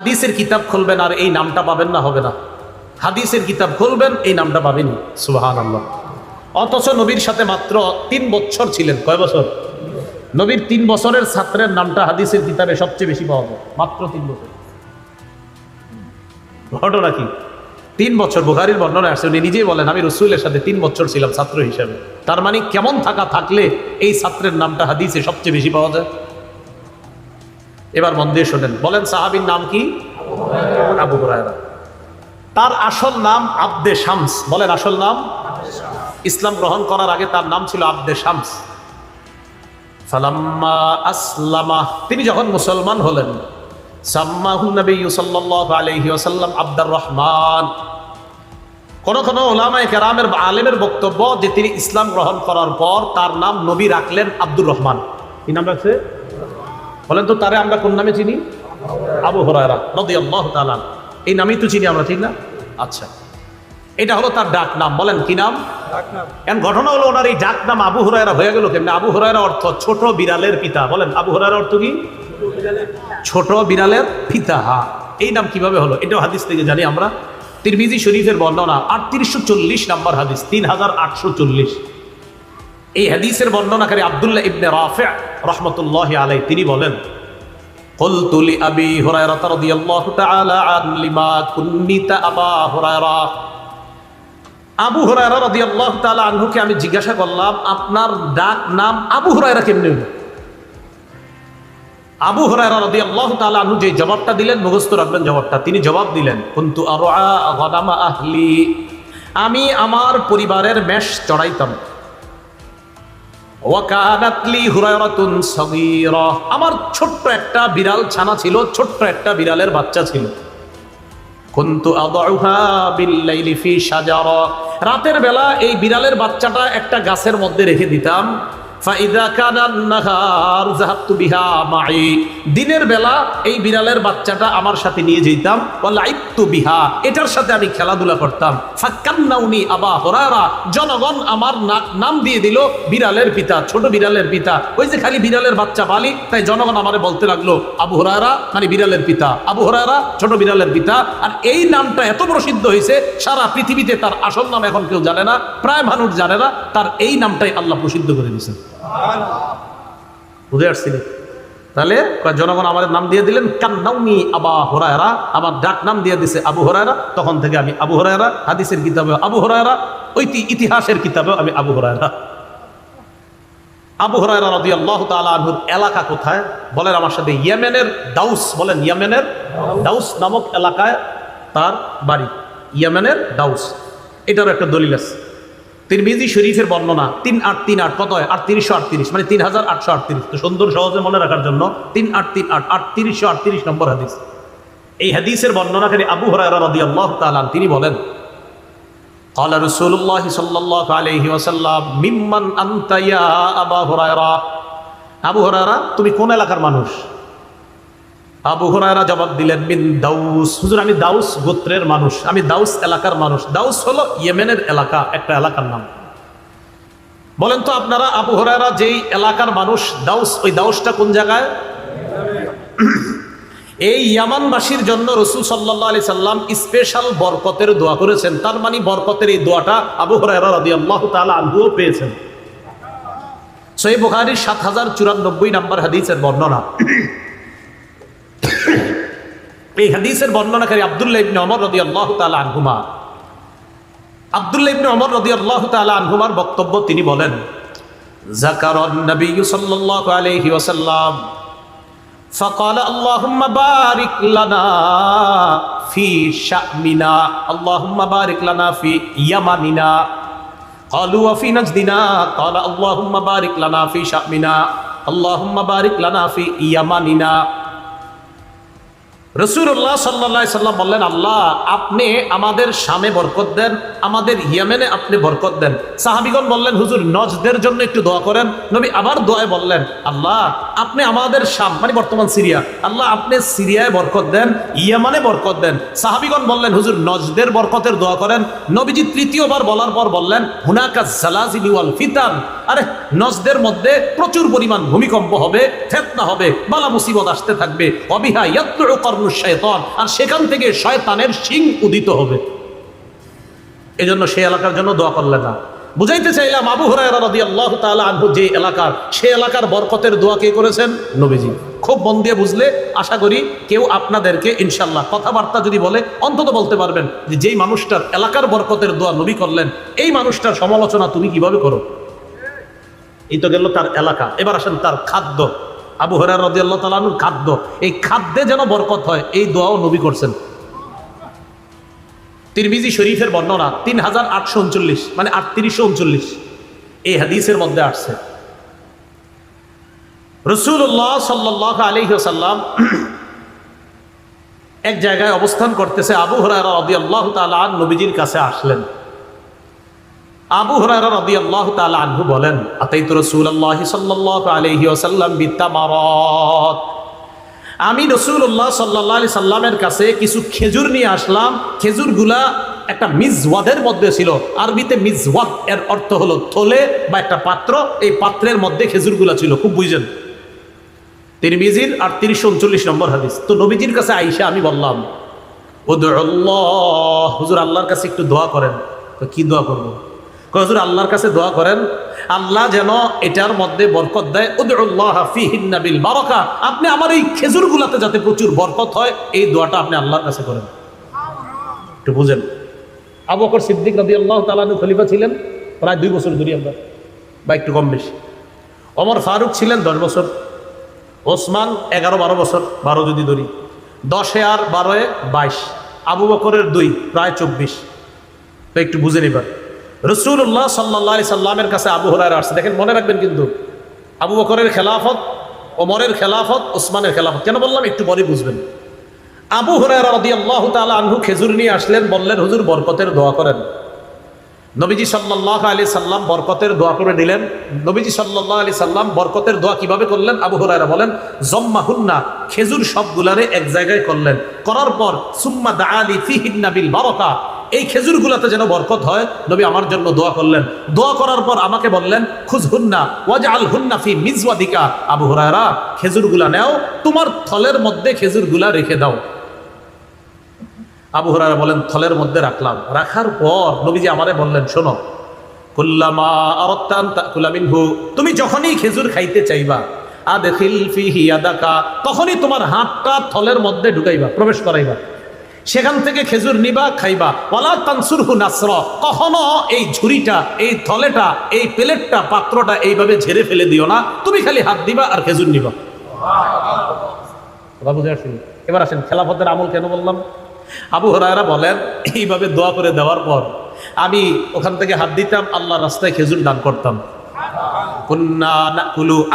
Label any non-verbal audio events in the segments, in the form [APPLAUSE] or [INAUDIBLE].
হাদিসের কিতাব খুলবেন আর এই নামটা পাবেন না, হবে না। হাদিসের কিতাব খুলবেন, এই নামটা পাবেন সুবাহান আল্লাহ অথচ নবীর সাথে মাত্র তিন বছর ছিলেন, কয় বছর? নবীর তিন বছরের ছাত্রের নামটা হাদিসের কিতাবে সবচেয়ে বেশি পাওয়া যায়, মাত্র তিন বছর। ঘটনা কি? তিন বছর, বুখারির বর্ণনা আসছে, উনি নিজেই বলেন, আমি রসুলের সাথে তিন বছর ছিলাম ছাত্র হিসাবে। তার মানে কেমন থাকা থাকলে এই ছাত্রের নামটা হাদিসে সবচেয়ে বেশি পাওয়া যায়? এবার মন দিয়ে শোনেন। বলেন সাহাবীর নাম কি? আবু হুরায়রা। তার আসল নাম আব্দে শামস। বলেন আসল নাম? ইসলাম গ্রহণ করার আগে তার নাম ছিল আব্দে শামস। ফালাম্মা আসলামা। তিনি যখন মুসলমান হলেন সাম্মাহুন নবী সাল্লাল্লাহু আলাইহি ওয়াসাল্লাম আব্দুর রহমান। কোন কোন ওলামায়ে কেরামের আলেমের বক্তব্য যে তিনি ইসলাম গ্রহণ করার পর তার নাম নবী রাখলেন আব্দুর রহমান। কি নাম রাখছে? বলেন তো তারে আমরা কোন নামে চিনি? আবু হরায়রা এই নামই তো চিনি আমরা ঠিক না? আচ্ছা। এটা হলো তার ডাক নাম। বলেন কি নাম? এখন ঘটনা হলো ওনার এই ডাক নাম আবু হুরায়রা হয়ে গেল কেমনি? আবু হুরায়রা অর্থ ছোট বিড়ালের পিতা। বলেন আবু হুরায়রা অর্থ কি? ছোট বিড়ালের পিতা। হা এই নাম কীভাবে হলো? এটাও হাদিস থেকে জানি আমরা। তিরমিজি শরীফের বর্ণনা আটত্রিশশো চল্লিশ নাম্বার হাদিস তিন হাজার আটশো চল্লিশ। এই হাদিসের বর্ণনাকারী আব্দুল্লাহ ইবনে রাফে রহমতুল্লাহ আলাই তিনি বলেন قلت لأبي هريرة رضي الله تعالى عنه لما كنت أبا هريرة আবু হুরায়রা রাদিয়াল্লাহু তাআলা আনহুকে আমি জিজ্ঞাসা করলাম আপনার ডাক নাম আবু হুরায়রা কেমনে হলো আবু হুরায়রা রাদিয়াল্লাহু তাআলা আনহু যে জবাবটা দিলেন মুখস্থ রাখবেন জবাবটা তিনি জবাব দিলেন কুনতু আরআ গানামা আহলি আমি আমার পরিবারের মেষ চড়াইতাম ওয়াকানাতলি হুরায়রাতুন সগীরা আমার ছোট্ট একটা বিড়াল ছানা ছিল, ছোট্ট একটা বিড়ালের বাচ্চা ছিল। রাতের বেলা এই বিড়ালের বাচ্চাটা একটা গাছের মধ্যে রেখে দিতাম। দিনের বেলা এই বিড়ালের বাচ্চাটা আমার সাথে নিয়ে যেতাম বিহা। এটার সাথে আমি খেলাধুলা করতাম। ফাক্কান্নাউনি আবা হরারা জনগণ আমার নাম দিয়ে দিল বিড়ালের পিতা, ছোট বিড়ালের পিতা। ওই যে খালি বিড়ালের বাচ্চা পালি তাই জনগণ আমারে বলতে লাগল, আবু হরারা মানে বিড়ালের পিতা। আবু হরারা ছোট বিড়ালের পিতা। আর এই নামটা এত প্রসিদ্ধ হয়েছে সারা পৃথিবীতে তার আসল নাম এখন কেউ জানে না, প্রায় মানুষ জানে না, তার এই নামটাই আল্লাহ প্রসিদ্ধ করে দিয়েছেন। বুঝে আসছিলেন তাহলে জনগণ আমাদের নাম দিয়ে দিলেন, কান্নাউনি আবা হরায়রা আমার ডাক নাম দিয়ে দিছে আবু হরায়রা। তখন থেকে আমি আবু হরায়রা, হাদিসের কিতাবে আবু হরায়রা, ঐতি ইতিহাসের কিতাবে আমি আবু হরায়রা। আবু হরায়রা রদি আল্লাহ আনহুর এলাকা কোথায়? বলেন আমার সাথে, ইয়েমেনের দাউস, বলেন ইয়েমেনের দাউস নামক এলাকায় তার বাড়ি। ইয়েমেনের দাউস। এটারও একটা দলিল আছে। তিরমিজি শরীফের বর্ণনা তিন আট তিন আট কত হয় আটত্রিশশো আটত্রিশ মানে তিন হাজার আটশো আটত্রিশ তো সুন্দর সহজে মনে রাখার জন্য তিন আট তিন আট আটত্রিশশো আটত্রিশ নম্বর হাদিস এই হাদিসের বর্ণনাকারী আবু হরায়রা রদি আল্লাহ তালান তিনি বলেন قال رسول الله صلى الله عليه وسلم ممن أنت يا أبا هريرة আবু হরারা তুমি কোন এলাকার মানুষ আবু হরারা জবাব দিলেন, মিন দাউস। হুজুর, আমি দাউস গোত্রের মানুষ, আমি দাউস এলাকার মানুষ। দাউস হলো ইয়েমেনের এলাকা, একটা এলাকার নাম। বলেন তো আপনারা, আবু হরারা যেই এলাকার মানুষ, দাউস, ওই দাউসটা কোন জায়গায়? এই ইয়ামানবাসীর জন্য রসুল সাল্লাহ আলি সাল্লাম স্পেশাল বরকতের দোয়া করেছেন। তার মানে বরকতের এই দোয়াটা আবু হরারা রাদি আল্লাহ তালা আনহুও পেয়েছেন। সই বুখারির সাত হাজার চুরানব্বই নাম্বার হাদিসের বর্ণনা। এই হাদিসের বর্ণনাকারী আবদুল্লাহ ইবনে অমর রদি আল্লাহ তালা আনহুমা আবদুল্লাহ ইবনে অমর রদি আল্লাহ তালা আনহুমার বক্তব্য তিনি বলেন জাকারন নবী সাল্লাল্লাহু আলাইহি ওয়াসাল্লাম فقال اللهم بارك لنا في شأمنا اللهم بارك لنا في يمننا قالوا وفي نجدنا قال اللهم بارك لنا في شأمنا اللهم بارك لنا في يمننا রসুল্লাহ সাল্লাহ সাল্লাম বললেন, আল্লাহ, আপনি আমাদের সামে বরকত দেন, আমাদের ইয়ামেনে আপনি বরকত দেন। সাহাবিগণ বললেন, হুজুর, নজদের জন্য একটু দোয়া করেন। নবী আবার দোয়ায় বললেন, আল্লাহ, আপনি আমাদের শাম মানে বর্তমান সিরিয়া, আল্লাহ, আপনি সিরিয়ায় বরকত দেন, ইয়ামানে বরকত দেন। সাহাবিগণ বললেন, হুজুর, নজদের বরকতের দোয়া করেন। নবীজি তৃতীয়বার বলার পর বললেন, হুনাকা জালাজিলি ওয়াল ফিতান। আরে, নজদের মধ্যে প্রচুর পরিমাণ ভূমিকম্প হবে, ফেতনা হবে, বালা মুসিবত আসতে থাকবে। অবিহা ইয়াত্তু কর্ণ শয়তান, আর সেখান থেকে শয়তানের শিং উদিত হবে। এজন্য সেই এলাকার জন্য দোয়া করলেন না। বুঝাইতে চাইলাম আবু হরাইরা আনহু যে এলাকার, সেই এলাকার বরকতের দোয়া কে করেছেন? নবীজি। খুব মন দিয়ে বুঝলে, আশা করি কেউ আপনাদেরকে ইনশাল্লাহ কথাবার্তা যদি বলে, অন্তত বলতে পারবেন যে যেই মানুষটার এলাকার বরকতের দোয়া নবী করলেন, এই মানুষটার সমালোচনা তুমি কীভাবে করো? এই তো গেল তার এলাকা। এবার আসেন তার খাদ্য। আবু হরার রাদিয়াল্লাহু তাআলা আনহুর খাদ্য। এই খাদ্যে যেন বরকত হয়, এই দোয়াও নবী করছেন। তিরমিজি শরীফের বর্ণনা তিন হাজার আটশো উনচল্লিশ মানে আটত্রিশশো উনচল্লিশ। এই হাদিসের মধ্যে আসছে। রসুল্লাহ সাল্লাহ আলহি সাল্লাম এক জায়গায় অবস্থান করতেছে আবু হরার রদি আল্লাহ তালা নবীজির কাছে আসলেন। আবু হরারা রদি আল্লাহ তালা আনহু বলেন, আতাইত রসুল আল্লাহ সাল্লাহ আলহি আসাল্লাম বিত্তামারত। আমি রসুল্লাহ সাল্লাহ আলি সাল্লামের কাছে কিছু খেজুর নিয়ে আসলাম। খেজুরগুলা একটা মিজওয়াদের মধ্যে ছিল। আরবিতে মিজওয়াদ এর অর্থ হলো থলে বা একটা পাত্র। এই পাত্রের মধ্যে খেজুরগুলা ছিল। খুব বুঝছেন তিরমিজির আর তিরিশশো উনচল্লিশ নম্বর হাদিস। তো নবীজির কাছে আইসা আমি বললাম ও হুজুর আল্লাহর কাছে একটু দোয়া করেন। তো কি দোয়া করব? হুজুর, আল্লাহর কাছে দোয়া করেন, আল্লাহ যেন এটার মধ্যে বরকত দেয়। ফিহিন্নাবিল বারকা। আপনি আমার এই খেজুরগুলাতে যাতে প্রচুর বরকত হয়, এই দোয়াটা আপনি আল্লাহর কাছে করেন। একটু বুঝেন। আবু বকর সিদ্দিক রদি আল্লাহ তালানু খলিফা ছিলেন, প্রায় দুই বছর ধরি আমরা, বা একটু কম বেশি। অমর ফারুক ছিলেন দশ বছর, ওসমান এগারো বারো বছর, বারো যদি ধরি। দশে আর বারোয় বাইশ, আবু বকরের দুই, প্রায় চব্বিশ। তো একটু বুঝে নিবার রসুল্লাহ সাল্লাহ সাল্লামের কাছে আবু হরার আসছে। দেখেন, মনে রাখবেন কিন্তু, আবু বকরের খেলাফত, ওমরের খেলাফত, ওসমানের খেলাফত, কেন বললাম? একটু পরে বুঝবেন। আবু হরার রদি আল্লাহ তালা আনহু খেজুর নিয়ে আসলেন, বললেন, হুজুর, বরকতের দোয়া করেন। নবীজি সাল্লাহ আলি সাল্লাম বরকতের দোয়া করে দিলেন। নবীজি সাল্লাহ আলি সাল্লাম বরকতের দোয়া কীভাবে করলেন? আবু হরাইরা বলেন জম্মা হুন্না খেজুর সবগুলারে এক জায়গায় করলেন। করার পর, সুম্মা দা আলী ফিহিন্না বিল বারকা। এই খেজুরগুলাতে যেন বরকত হয়, নবী আমার জন্য দোয়া করলেন। দোয়া করার পর আমাকে বললেন খুজ হুন্না ওয়াজ আল হুন্না ফি মিজওয়াদিকা, আবু হরায়রা, খেজুরগুলা নেও, তোমার থলের মধ্যে খেজুরগুলা রেখে দাও। আবু হরারা বলেন, থলের মধ্যে রাখলাম। রাখার পর নবীজি আমারে বললেন, শোনো, কুল্লামা আরত্তান তুমি যখনই খেজুর খাইতে চাইবা, আদখিল ফিহি আদাকা, তখনই তোমার হাতটা থলের মধ্যে ঢুকাইবা, প্রবেশ করাইবা। সেখান থেকে খেজুর নিবা, খাইবা। ওয়ালা তানসুরহু নাসর। কখনো এই ঝুড়িটা, এই থলেটা, এই প্লেটটা, পাত্রটা এইভাবে ঝেড়ে ফেলে দিও না। তুমি খালি হাত দিবা আর খেজুর নিবা। বুঝে আসেন? এবার আসেন, খেলাফতের আমল কেন বললাম? আবু হরায়রা বলেন, এইভাবে দোয়া করে দেওয়ার পর আমি ওখান থেকে হাত দিতাম আল্লাহ রাস্তায় খেজুর দান করতাম।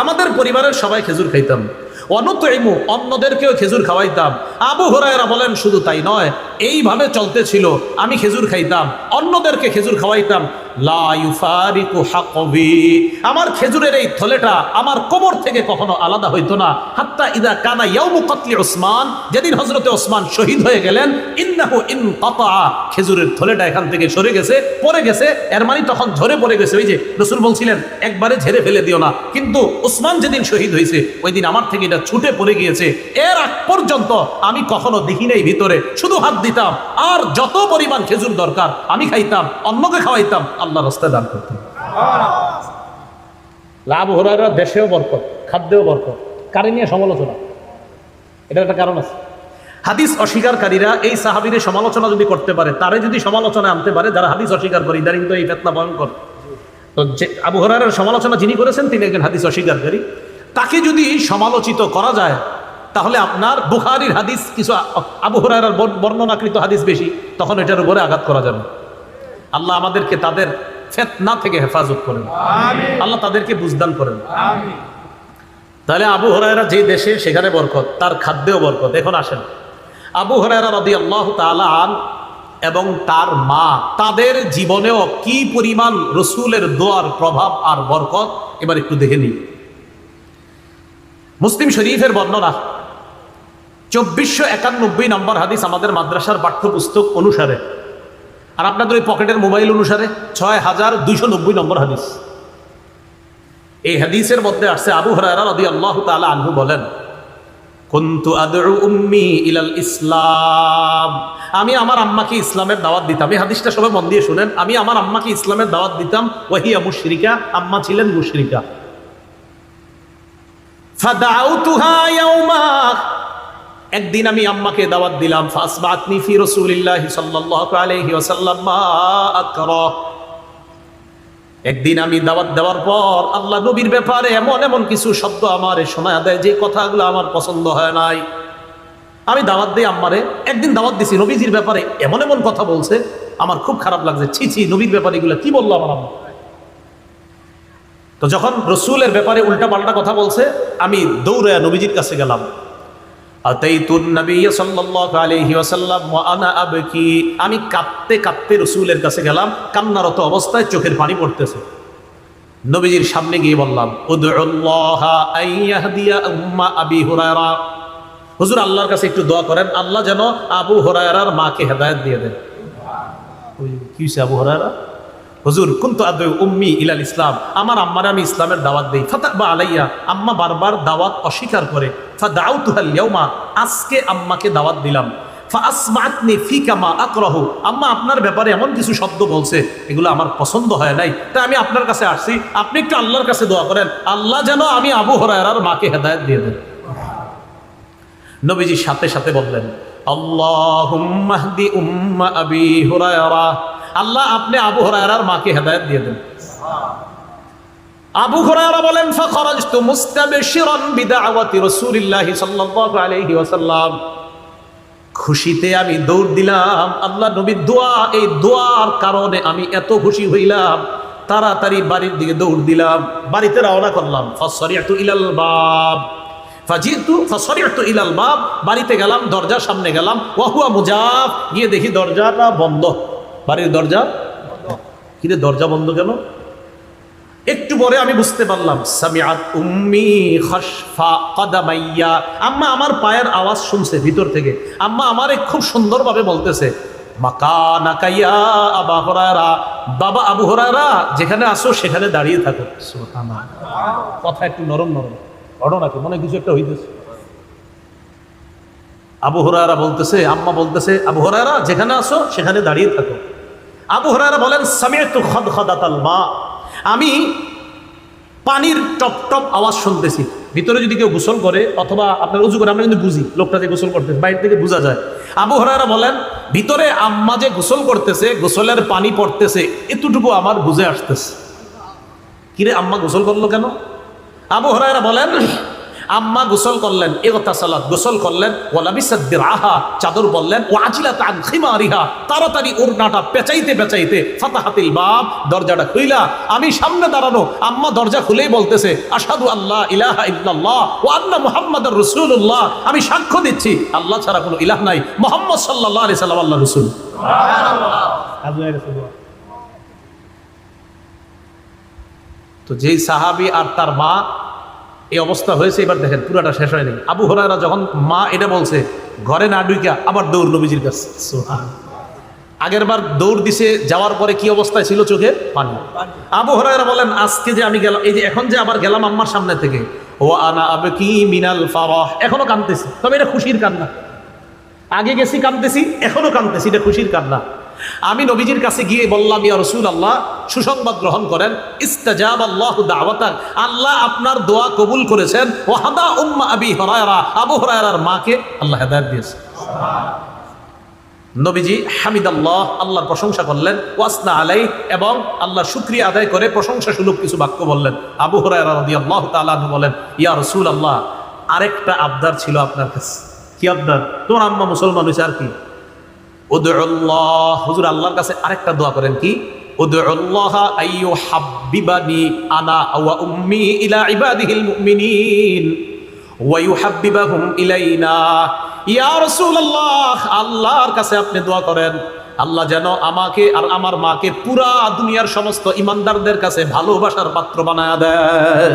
আমাদের পরিবারের সবাই খেজুর খাইতাম। অনতইমু অন্যদেরকেও খেজুর খাওয়াইতাম। আবু হরায়রা বলেন শুধু তাই নয় এইভাবে চলতেছিল, আমি খেজুর খাইতাম, অন্যদেরকে খেজুর খাওয়াইতাম। আমার খেজুরের এই থলেটা আমার কোমর থেকে কখনো আলাদা হইতো না। হাত্তা ইদা কানা ইয়াউমু কতলি ওসমান যেদিন হজরতে ওসমান শহীদ হয়ে গেলেন, ইন্নাহু ইন কাতা, খেজুরের থলেটা এখান থেকে সরে গেছে, পড়ে গেছে, এর মানে তখন ঝরে পড়ে গেছে। ওই যে রসুল বলছিলেন, একবারে ঝেড়ে ফেলে দিও না। কিন্তু ওসমান যেদিন শহীদ হয়েছে ওই দিন আমার থেকে এটা ছুটে পড়ে গিয়েছে। এর আগ পর্যন্ত আমি কখনো দেখি নাই ভিতরে, শুধু হাত দিতাম আর যত পরিমাণ খেজুর দরকার, আমি খাইতাম, অন্যকে খাওয়াইতাম আল্লাহ রাস্তায় দান করতাম। লাভ হরারা দেশেও বরকত, খাদ্যেও বরকত, কারে নিয়ে সমালোচনা? এটার একটা কারণ আছে। হাদিস অস্বীকারীরা এই সাহাবির সমালোচনা যদি করতে পারে, তারে যদি সমালোচনা আনতে পারে, যারা হাদিস অস্বীকার করে ইদারিং তো এই ফেতনা ভয়ঙ্কর। তো যে আবু হরারের সমালোচনা যিনি করেছেন, তিনি একজন হাদিস অস্বীকারী। তাকে যদি সমালোচিত করা যায় তাহলে আপনার বুখারির হাদিস কিছু আবু হরার বর্ণনাকৃত হাদিস বেশি তখন এটার উপরে আঘাত করা যাবে। আল্লাহ আমাদেরকে তাদের ফেতনা থেকে হেফাজত করেন। আল্লাহ তাদেরকে বুঝদান করেন। তাহলে আবু হরায়রা যে দেশে সেখানে বরকত তার খাদ্যেও বরকত। এখন আসেন। আবু হরায়রা রদি আল্লাহ তালান এবং তার মা তাদের জীবনেও কি পরিমাণ রসুলের দোয়ার প্রভাব আর বরকত? এবার একটু দেখে নিই। মুসলিম শরীফের বর্ণনা। চব্বিশশো একানব্বই নম্বর হাদিস আমাদের মাদ্রাসার পাঠ্যপুস্তক অনুসারে। আর আপনাদের ওই পকেটের মোবাইল অনুসারে ছয় হাজার দুইশো নব্বই নম্বর হাদিস। এই হাদিসের মধ্যে আসছে আবু হরারা রদি আল্লাহ তালা আনহু বলেন, কুন্তু আদউ উম্মি ইলাল ইসলাম। আমি আমার আম্মাকে ইসলামের দাওয়াত দিতাম। এই হাদিসটা সবাই মন দিয়ে শুনেন। আমি আমার আম্মাকে ইসলামের দাওয়াত দিতাম। ওয়াহিয়া মুশরিকা, আম্মা ছিলেন মুশরিকা। ফাদাউতুহা একদিন আমি আম্মাকে দাওয়াত দিলাম, ফাসবাতনি ফি রাসূলিল্লাহি সাল্লাল্লাহু আলাইহি ওয়াসাল্লাম, মা আকরা। একদিন আমি দাওয়াত দেওয়ার পর আল্লাহ নবীর ব্যাপারে এমন এমন কিছু শব্দ আমার শোনা দেয় যে কথাগুলো আমার পছন্দ হয় নাই। আমি দাওয়াত দিই আম্মারে, একদিন দাওয়াত দিছি, নবীজির ব্যাপারে এমন এমন কথা বলছে, আমার খুব খারাপ লাগছে। ছি ছি, নবীর ব্যাপারে এগুলো কি বলল আমার আম্মা? তো যখন রসুলের ব্যাপারে উল্টা পাল্টা কথা বলছে, আমি দৌড়ে নবীজির কাছে গেলাম। আমি কাঁদতে কাঁদতে রসুলের কাছে গেলাম কান্নারত অবস্থায় চোখের পানি পড়তেছে। নবীজির সামনে গিয়ে বললাম হুজুর, আল্লাহর কাছে একটু দোয়া করেন, আল্লাহ যেন আবু হুরায়রার মাকে হেদায়েত দিয়ে দেন। কি আবু হুরায়রা? হুজুর, কুন্তু আদু উম্মি ইলাল ইসলাম, আমার আম্মারে আমি ইসলামের দাওয়াত দেই। ফাতাক বা আলাইয়া, আম্মা বারবার দাওয়াত অস্বীকার করে। ফা দাউতুহাল ইয়াউমা, আজকে আম্মাকে দাওয়াত দিলাম। ফা আসমাতনি ফি কামা আকরাহু, আম্মা আপনার ব্যাপারে এমন কিছু শব্দ বলছে, এগুলো আমার পছন্দ হয় নাই। তাই আমি আপনার কাছে আসছি, আপনি একটু আল্লাহর কাছে দোয়া করেন। আল্লাহ যেন আমি আবু হরায়রার মাকে হেদায়েত দিয়ে দেন। নবীজি সাথে সাথে বললেন আল্লাহ আল্লাহুম্মাহদি উম্মা আবি হুরায়রা আল্লাহ আপনি আবু হুরায়রার মাকে হেদায়েত দিয়ে দেন। আবু হুরায়রা বলেন খুশিতে আমি দৌড় দিলাম। আল্লাহ নবীর দোয়া, এই দোয়ার কারণে আমি এত খুশি হইলাম। তাড়াতাড়ি বাড়ির দিকে দৌড় দিলাম। বাড়িতে রওনা করলাম। ইলাল বাব। ইলাল বাব। বাড়িতে গেলাম, দরজার সামনে গেলাম। ওয়াহুয়া মুজাফ। গিয়ে দেখি দরজাটা বন্ধ। বাড়ির দরজা কিরে, দরজা বন্ধ কেন? একটু পরে আমি বুঝতে পারলাম, সামিআত উম্মি খসফা আম্মা আমার পায়ের আওয়াজ শুনছে ভিতর থেকে। আম্মা আমারে খুব সুন্দরভাবে বলতেছে মাকানাকাইয়া আবা হরায়রা। বাবা আবু হরায়রা, যেখানে আসো সেখানে দাঁড়িয়ে থাকো। কথা একটু নরম নরম। ঘটনা কি মনে কিছু একটা হইতেছে। আবু হরায়রা বলতেছে, আম্মা বলতেছে, আবু হরায়রা, যেখানে আসো সেখানে দাঁড়িয়ে থাকো। আবু হরায়রা বলেন সামিয়াতু খদখদাতাল মা। আমি পানির টপ টপ আওয়াজ শুনতেছি। ভিতরে যদি কেউ গোসল করে, অথবা আপনার উজু করে, আমরা কিন্তু বুঝি, লোকটা যে গোসল করতেছে, বাইরে থেকে বোঝা যায়। আবু হরায়রা বলেন, ভিতরে আম্মা যে গোসল করতেছে, গোসলের পানি পড়তেছে, এতটুকু আমার বুঝে আসতেছে। কিরে, আম্মা গোসল করল কেন? আবু হরায়রা বলেন আম্মা গোসল করলেন এগতা সালাত গোসল করলেন ওলা আহা চাদর বললেন ও আজিলা তান খিমারিহা তাড়াতাড়ি ওড়নাটা পেঁচাইতে পেঁচাইতে ফাতাহাতিল বাব দরজাটা খুইলা আমি সামনে দাঁড়ানো আম্মা দরজা খুলেই বলতেছে আসাদু আল্লাহ ইলাহা ইল্লাল্লাহ ও আন্না মুহাম্মাদুর রাসূলুল্লাহ আমি সাক্ষ্য দিচ্ছি আল্লাহ ছাড়া কোনো ইলাহ নাই মোহাম্মদ সাল্লাল্লাহু আলাইহি সাল্লাম আল্লাহ রাসূল। তো যেই সাহাবি আর তার মা এই অবস্থা হয়েছে, এবার দেখেন পুরাটা শেষ হয়নি। আবু হরারা যখন মা এটা বলছে, ঘরে না ডুইকা আবার দৌড় নবীজির কাছে। আগের বার দৌড় দিছে, যাওয়ার পরে কি অবস্থায় ছিল চোখে? পানি। আবু হরারা বলেন আজকে যে আমি গেলাম, এই যে এখন যে আবার গেলাম আম্মার সামনে থেকে, ও আনা আবে কি মিনাল ফারাহ। এখনও কাঁদতেছি। তবে এটা খুশির কান্না। আগে গেছি কাঁদতেছি, এখনও কাঁদতেছি, এটা খুশির কান্না। আমি নবীজির কাছে গিয়ে বললাম, ইয়া রসুল আল্লাহ সুসংবাদ গ্রহণ করেন। ইস্তাজাব আল্লাহ দাওয়াতাক আল্লাহ আপনার দোয়া কবুল করেছেন। ওয়াহাদা উম্মা আবি হরায়রা। আবু হরায়রার মাকে আল্লাহ হেদায়েত দিয়েছে নবীজি হামিদ আল্লাহ আল্লাহর প্রশংসা করলেন। ওয়াসনা আলাই এবং আল্লাহ শুক্রিয়া আদায় করে প্রশংসা সুলভ কিছু বাক্য বললেন। আবু রাদিয়াল্লাহু তাআলা আনহু বলেন, ইয়া রসুল আল্লাহ আরেকটা আবদার ছিল আপনার কাছে। কি আবদার? তোমার আম্মা মুসলমান হয়েছে আর কি? হুজুর, আল্লাহর কাছে আরেকটা দোয়া করেন কি? আনা উম্মি ইলা ওয়া ইলাইনা। আল্লাহর কাছে আপনি দোয়া করেন, আল্লাহ যেন আমাকে আর আমার মাকে পুরা দুনিয়ার সমস্ত ইমানদারদের কাছে ভালোবাসার পাত্র বানায় দেয়।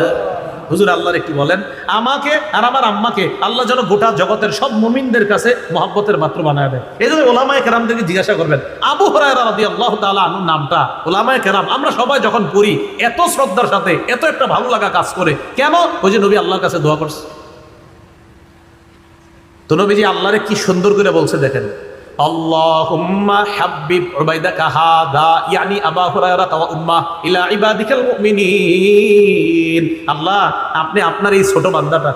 হুজুর আল্লাহর একটু বলেন, আমাকে আর আমার আম্মাকে আল্লাহ যেন গোটা জগতের সব মুমিনদের কাছে মহাব্বতের পাত্র বানায় দেয়। এই জন্য ওলামায় কেরামদেরকে জিজ্ঞাসা করবেন, আবু রাদি আল্লাহ তালা আনুর নামটা? ওলামায় কেরাম, আমরা সবাই যখন পড়ি, এত শ্রদ্ধার সাথে, এত একটা ভালো লাগা কাজ করে, কেন? ওই যে নবী আল্লাহর কাছে দোয়া করছে। তো নবীজি আল্লাহরে কি সুন্দর করে বলছে দেখেন আপনি আপনার এই ছোট বান্দাটা।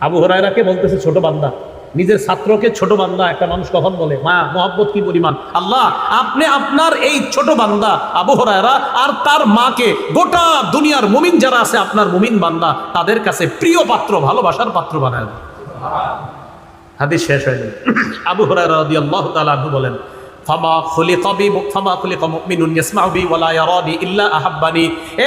আবু বলতেছে ছোট বান্দা? নিজের ছাত্রকে ছোট বান্দা, একটা মানুষ কখন বলে? মা, মোহাব্বত কি পরিমাণ? আল্লাহ, আপনি আপনার এই ছোট বান্দা, আবু হরায়রা, আর তার মাকে, গোটা দুনিয়ার মুমিন যারা আছে, আপনার মুমিন বান্দা, তাদের কাছে প্রিয় পাত্র, ভালোবাসার পাত্র বানায়। হাদিস শেষ হয়নি। আবু তাআলা আনহু বলেন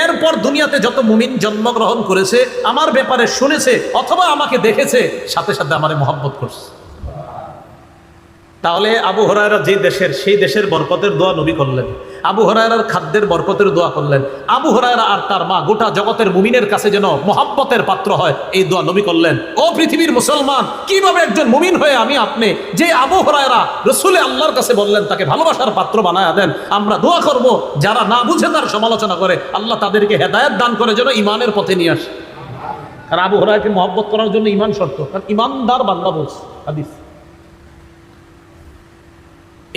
এরপর দুনিয়াতে যত মুমিন জন্মগ্রহণ করেছে, আমার ব্যাপারে শুনেছে অথবা আমাকে দেখেছে, সাথে সাথে আমারে মহব্বত করছে। তাহলে আবু হরায়রা যে দেশের, সেই দেশের বরকতের দোয়া নবী করলেন। আবু হরায়রার খাদ্যের বরকতের দোয়া করলেন। আবু হরায়রা আর তার মা গোটা জগতের মুমিনের কাছে যেন মহাব্বতের পাত্র হয়, এই দোয়া নবী করলেন। ও পৃথিবীর মুসলমান, কীভাবে একজন মুমিন হয়ে আমি আপনি যে আবু হরায়রা রসুলে আল্লাহর কাছে বললেন, তাকে ভালোবাসার পাত্র বানায় দেন, আমরা দোয়া করব। যারা না বুঝে তার সমালোচনা করে, আল্লাহ তাদেরকে হেদায়ত দান করে যেন ইমানের পথে নিয়ে আসে। কারণ আবু হরায়কে মহব্বত করার জন্য ইমান শর্ত, কারণ ইমানদার বান্দা বলছে, হাদিস।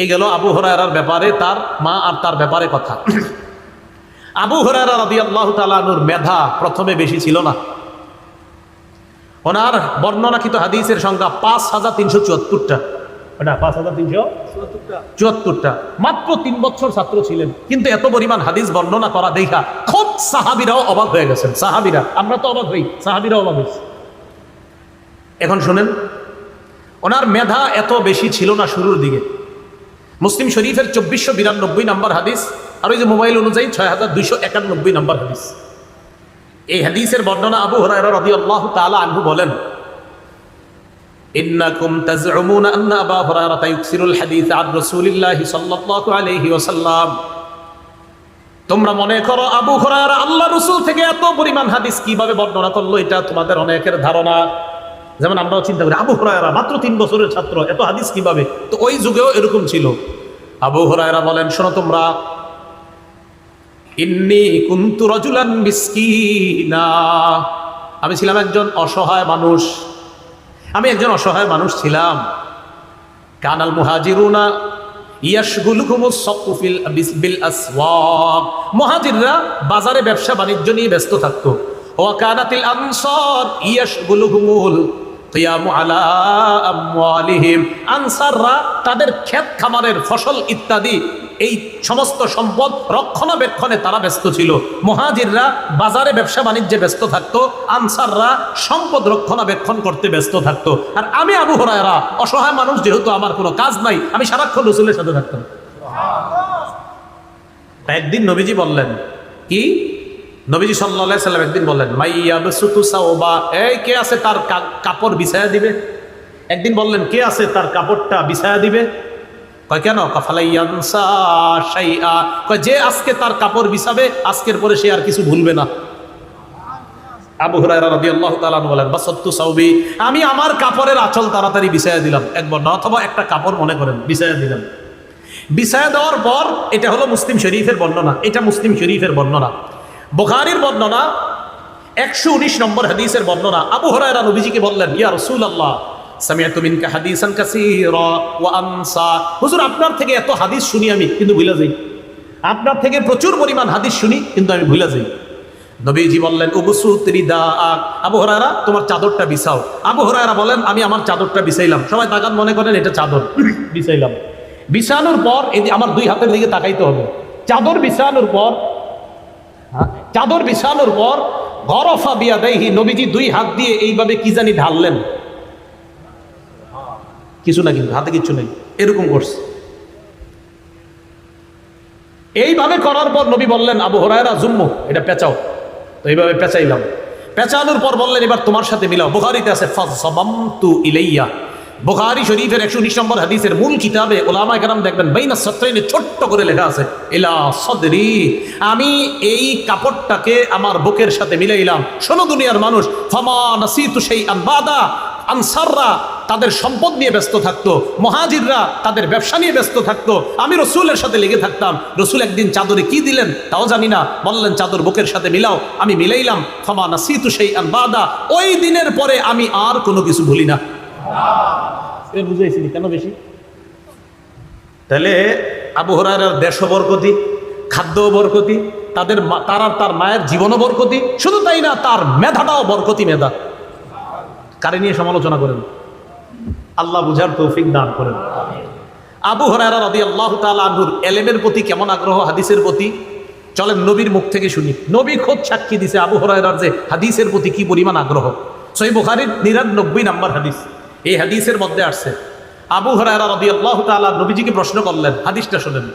এই গেল আবু হরায়রার ব্যাপারে তার মা আর তার ব্যাপারে কথা। [CLEARS THROAT] আবু তালানুর মেধা প্রথমে বেশি ছিল না। ওনার বর্ণনাকৃত হাদিসের সংখ্যা পাঁচ হাজার তিনশো চুয়াত্তরটা। পাঁচ হাজার তিনশো চুয়াত্তরটা। মাত্র তিন বছর ছাত্র ছিলেন। কিন্তু এত পরিমাণ হাদিস বর্ণনা করা দেখা খুব সাহাবিরাও অবাক হয়ে গেছেন। সাহাবিরা, আমরা তো অবাক হই সাহাবিরা অবাক হয়েছে। এখন শোনেন, ওনার মেধা এত বেশি ছিল না শুরুর দিকে। মুসলিম শরীফের চব্বিশশো বিরানব্বই নম্বর হাদিস আর ওই যে মোবাইল অনুযায়ী ছয় হাজার দুইশো একানব্বই নম্বর হাদিস। এই হাদিসের বর্ণনা আবু হরায়রা রাদিয়াল্লাহু তাআলা আনহু বলেন, ইন্নাকুম তাজউমুনা আন্না আবা হুরায়রা ইউকসিরুল হাদিস আন রাসূলিল্লাহি সাল্লাল্লাহু আলাইহি ওয়াসাল্লাম। তোমরা মনে করো আবু হুরায়রা আল্লাহ রাসূল থেকে এত পরিমাণ হাদিস কীভাবে বর্ণনা করল, এটা তোমাদের অনেকের ধারণা। যেমন আমরাও চিন্তা করি, আবু হুরায়রা মাত্র তিন বছরের ছাত্র, এত হাদিস কীভাবে? তো ওই যুগেও এরকম ছিল। আবু হুরায়রা বলেন, শোনো তোমরা কুন্তু রজুলান আমি ছিলাম একজন অসহায় মানুষ। আমি একজন অসহায় মানুষ ছিলাম। কানাল মুহাজিরুনা মুহাজিররা বাজারে ব্যবসা বাণিজ্য নিয়ে ব্যস্ত থাকতো। ওয়া কানাতিল আনসার আমওয়ালিহিম আনসাররা তাদের ক্ষেত খামারের ফসল ইত্যাদি এই সমস্ত সম্পদ রক্ষণাবেক্ষণে তারা ব্যস্ত ছিল। মহাজিররা বাজারে ব্যবসা বাণিজ্যে ব্যস্ত থাকতো আনসাররা সম্পদ রক্ষণাবেক্ষণ করতে ব্যস্ত থাকতো। আর আমি আবু হরায়রা অসহায় মানুষ যেহেতু আমার কোনো কাজ নাই আমি সারাক্ষণ রসুলের সাথে থাকতাম। একদিন নবীজি বললেন কি? নবীজি সাল্লাহ সাল্লাম একদিন বললেন মাইয়া বেসুতু সাওবা এই কে আছে তার কাপড় বিছায়া দিবে? একদিন বললেন, কে আছে তার কাপড়টা বিছায়া দিবে? কয়, কেন? কফালাইয়ানসা কয়, যে আজকে তার কাপড় বিছাবে, আজকের পরে সে আর কিছু ভুলবে না। আবু হুরায়রা বলেন সাউবি আমি আমার কাপড়ের আঁচল তাড়াতাড়ি বিছায়া দিলাম একবার, না অথবা একটা কাপড় মনে করেন, বিছায়া দিলাম। বিছায়া দেওয়ার পর, এটা হলো মুসলিম শরীফের বর্ণনা, এটা মুসলিম শরীফের বর্ণনা। বুখারীর বর্ণনা, একশো উনিশ নম্বর হাদিসের বর্ণনা। আবু হরায়রা নবীজিকে বললেন, ইয়া রাসূলুল্লাহ, সামিআতু মিনকা হাদিসান কাসীরা ওয়া আনসা। হুজুর, আপনার থেকে এত হাদিস শুনি আমি, কিন্তু ভুলে যাই। আপনার থেকে প্রচুর পরিমাণ হাদিস শুনি, কিন্তু আমি ভুলে যাই। নবীজি বললেন উবসুত রিদা আবু হরায়রা, তোমার চাদরটা বিছাও। আবু হরায়রা বলেন, আমি আমার চাদরটা বিছাইলাম। সবাই তাকান মনে করেন, এটা চাদর, বিছাইলাম। বিছানোর পর আমার দুই হাতের দিকে তাকাইতে হবে। চাদর বিছানোর পর চাদর বিছানোর পর গরফা বিয়া দেহি নবীজি দুই হাত দিয়ে এইভাবে কি জানি ঢাললেন। কিছু না কিন্তু, হাতে কিছু নেই। এরকম করছে। এইভাবে করার পর নবী বললেন, আবু হরায়রা, জুম্মু, এটা পেঁচাও। তো এইভাবে পেঁচাইলাম। পেঁচানোর পর বললেন, এবার তোমার সাথে মিলাও। বুখারিতে আছে ফাজসাবামতু ইলাইয়া। বুখারী শরীফের একশো উনিশ নম্বর হাদিসের মূল কিতাবে ওলামা কেরাম দেখবেন, বাইনা সত্রাইনে ছোট্ট করে লেখা আছে, ইলা সদরি। আমি এই কাপড়টাকে আমার বুকের সাথে মিলাইলাম। শোনো দুনিয়ার মানুষ, ফমা নাসিতু সেই আনবাদা আনসাররা তাদের সম্পদ নিয়ে ব্যস্ত থাকতো, মহাজিররা তাদের ব্যবসা নিয়ে ব্যস্ত থাকতো, আমি রসুলের সাথে লেগে থাকতাম। রসুল একদিন চাদরে কি দিলেন তাও জানি না, বললেন, চাদর বুকের সাথে মিলাও, আমি মিলাইলাম ক্ষমা নাসিতু সেই আনবাদা ওই দিনের পরে আমি আর কোনো কিছু ভুলি না। তাহলে আবু হরার বরকতি বরকতি, তাদের তার মায়ের জীবনও বরকতি, শুধু তাই না, তার মেধাটাও বরকতি মেধা। কারে নিয়ে সমালোচনা করেন? আল্লাহ বুঝার তৌফিক দান করেন। আবু হরারা আল্লাহ তালুর এলেমের প্রতি কেমন আগ্রহ, হাদিসের প্রতি? চলেন নবীর মুখ থেকে শুনি। নবী খোদ সাক্ষী দিছে আবু হরাইরার যে হাদিসের প্রতি কি পরিমাণ আগ্রহ। সই বুখারির নিরানব্বই নাম্বার হাদিস। এই হাদিসের মধ্যে আসছে। আবু আল্লাহ তালা নবীজিকে প্রশ্ন করলেন, হাদিসটা শোনেন।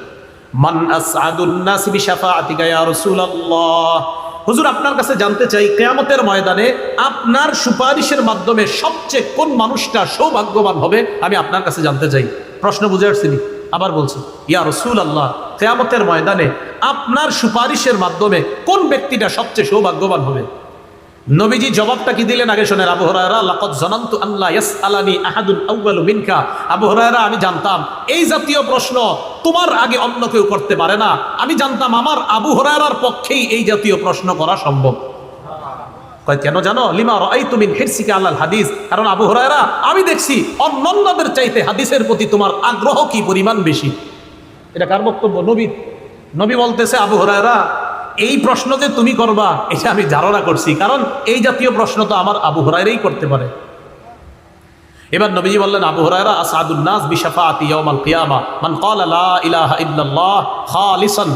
হুজুর, আপনার কাছে জানতে চাই, কেয়ামতের ময়দানে আপনার সুপারিশের মাধ্যমে সবচেয়ে কোন মানুষটা সৌভাগ্যবান হবে? আমি আপনার কাছে জানতে চাই। প্রশ্ন বুঝে আসছিনি আবার বলছি, ইয়া রসুল আল্লাহ কেয়ামতের ময়দানে আপনার সুপারিশের মাধ্যমে কোন ব্যক্তিটা সবচেয়ে সৌভাগ্যবান হবে? নবীজি জবাবটা কি দিলেন? আগে শোনেন, আবু হরায়রা, লাকাদ জানান্তু আল্লাহ ইয়াসআলানি আহাদুন আউয়ালু মিনকা। আবু হরায়রা, আমি জানতাম, এই জাতীয় প্রশ্ন তোমার আগে অন্য কেউ করতে পারে না। আমি জানতাম, আমার আবু হরায়রার পক্ষেই এই জাতীয় প্রশ্ন করা সম্ভব। কয়, কেন জানো? লিমা রাই তুমি হিরসিকে আল্লাহ হাদিস। কারণ আবু হরায়রা, আমি দেখছি, অন্যান্যদের চাইতে হাদিসের প্রতি তোমার আগ্রহ কি পরিমাণ বেশি? এটা কার বক্তব্য? নবী নবী বলতেছে, আবু হরায়রা এই প্রশ্ন যে তুমি করবা, এটা আমি ধারণা করছি। কারণ এই জাতীয় প্রশ্ন তো আমার আবু হরাইরাই করতে পারে। এবার নবীজি বললেন, আবু হুরায়রা, আসাদুন নাস বিশাফাতি ইয়াউমাল কিয়ামা, মান ক্বালা লা ইলাহা ইল্লাল্লাহ খালিসান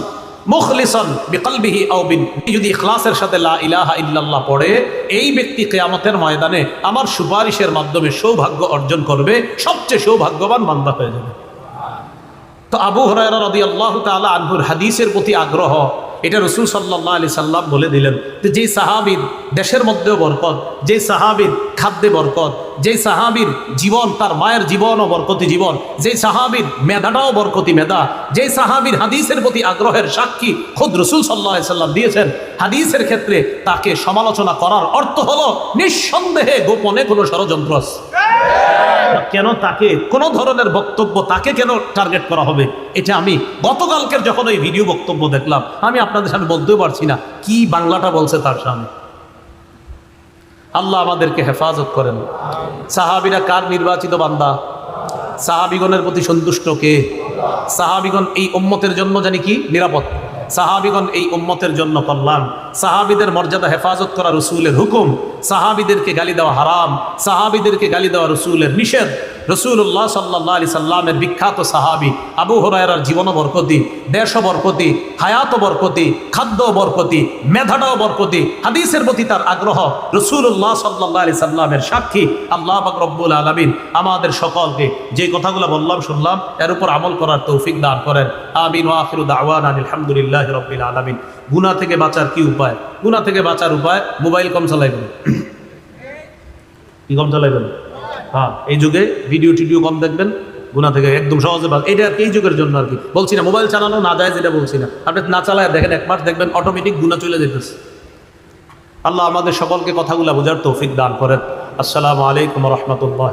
মুখলিসান বিকলবিহি আও বিন যদি ইখলাসের সাথে লা ইলাহা ইল্লাল্লাহ পড়ে, এই ব্যক্তি কিয়ামতের ময়দানে আমার সুপারিশের মাধ্যমে সৌভাগ্য অর্জন করবে, সবচেয়ে সৌভাগ্যবান বান্দা হয়ে যাবে। তো আবু হরায়রা রাদিয়াল্লাহু তাআলা আনহুর হাদিসের প্রতি আগ্রহ এটা রসুল সাল্লাহ আলি সাল্লাম বলে দিলেন যে যেই সাহাবির দেশের মধ্যেও বরকত, যেই সাহাবির খাদ্যে বরকত, যেই সাহাবির জীবন তার মায়ের জীবনও বরকতি জীবন, যেই সাহাবির মেধাটাও বরকতি মেধা, যেই সাহাবির হাদিসের প্রতি আগ্রহের সাক্ষী খোদ রসুল সাল্লাহ সাল্লাম দিয়েছেন, হাদিসের ক্ষেত্রে তাকে সমালোচনা করার অর্থ হলো নিঃসন্দেহে গোপনে কোনো ষড়যন্ত্র আছে। কেন তাকে, কোন ধরনের বক্তব্য তাকে কেন টার্গেট করা হবে? এটা আমি গতকালকের যখন ওই ভিডিও বক্তব্য দেখলাম, আমি আপনাদের সামনে বলতেও পারছি না। কি বাংলাটা বলছে তার সামনে? আল্লাহ আমাদেরকে হেফাজত করেন। সাহাবিরা কার নির্বাচিত বান্দা? সাহাবিগণের প্রতি সন্তুষ্ট কে? সাহাবিগণ এই উম্মতের জন্য জানি কি? নিরাপদ। সাহাবিগণ এই উম্মতের জন্য কল্যাণ। সাহাবিদের মর্যাদা হেফাজত করা রসুলের হুকুম। সাহাবিদেরকে গালি দেওয়া হারাম। সাহাবিদেরকে গালি দেওয়া রসুলের নিষেধ। রসুল্লাহ সাল্লাহ আলি সাল্লামের বিখ্যাত সাহাবি আবু হরায়রার জীবন বরকতি দেশ বরকতি হায়াত বরকতি খাদ্য বরকতি, মেধাটাও বরকতি, হাদিসের প্রতি তার আগ্রহ রসুল্লাহ সাল্লাহ আলি সাল্লামের সাক্ষী আল্লাহ পাক রব্বুল আলমিন আমাদের সকলকে যে কথাগুলো বললাম, শুনলাম, এর উপর আমল করার তৌফিক দান করেন। আমিন ওয়াখিরু দাওয়ান আলহামদুলিল্লাহ রব্বিল থেকে বাঁচার কি উপায়? থেকে বাঁচার উপায় মোবাইল কম চালাইবেন কি কম চালাইবেন হ্যাঁ এই যুগে ভিডিও টিডিও কম দেখবেন গুণা থেকে একদম সহজে এটা এই যুগের জন্য আর কি। বলছি না, মোবাইল চালানো না যায় যেটা বলছি না। আপনি না চালায় দেখেন, এক মাস দেখবেন অটোমেটিক গুণা চলে যেতেছে। আল্লাহ আমাদের সকলকে কথাগুলো বোঝার তৌফিক দান করেন। আসসালামু আলাইকুম রহমতুল্লাহ।